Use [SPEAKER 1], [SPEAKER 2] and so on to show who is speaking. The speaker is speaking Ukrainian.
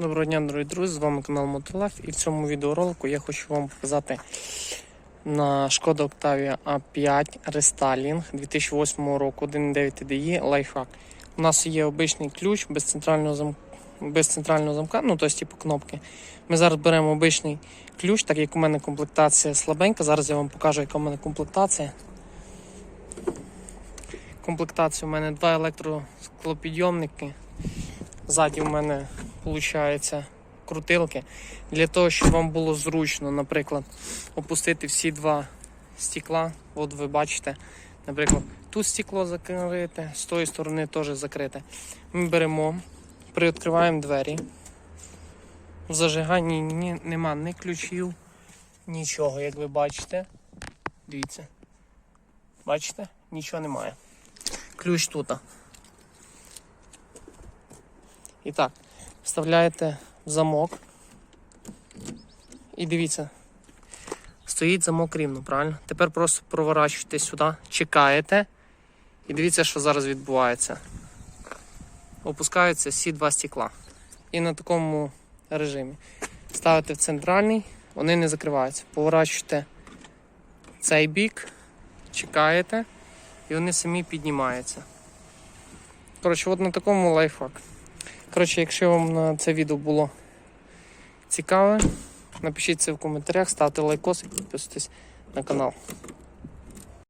[SPEAKER 1] Доброго дня, дорогі друзі! З вами канал Мотолев і в цьому відеоролику я хочу вам показати на Шкода Octavia A5 Restyling 2008 року 1.9 TDI лайфхак. У нас є обичний ключ без центрального зам... без центрального замка, ну тобто типу кнопки. Ми зараз беремо обичний ключ, так як у мене комплектація слабенька. Зараз я вам покажу, яка у мене комплектація. Комплектація у мене два електросклопідйомники. Ззаді в мене виходить крутилки. Для того, щоб вам було зручно, наприклад, опустити всі два стекла. От ви бачите, наприклад, тут стекло закрите, з тої сторони теж закрите. Ми беремо, приоткриваємо двері. В зажиганні ні, нема ні ключів, нічого, як ви бачите. Дивіться. Бачите? Нічого немає. Ключ тут. І так, вставляєте в замок. І дивіться, стоїть замок рівно, правильно? Тепер просто проворачуєте сюди, чекаєте. І дивіться, що зараз відбувається. Опускаються всі два стекла. І на такому режимі. Ставите в центральний, вони не закриваються. Поворачуєте цей бік, чекаєте, і вони самі піднімаються. Коротше, от на такому лайфхак. Коротше, якщо вам на це відео було цікаве, напишіть це в коментарях, ставте лайкос і підписуйтесь на канал.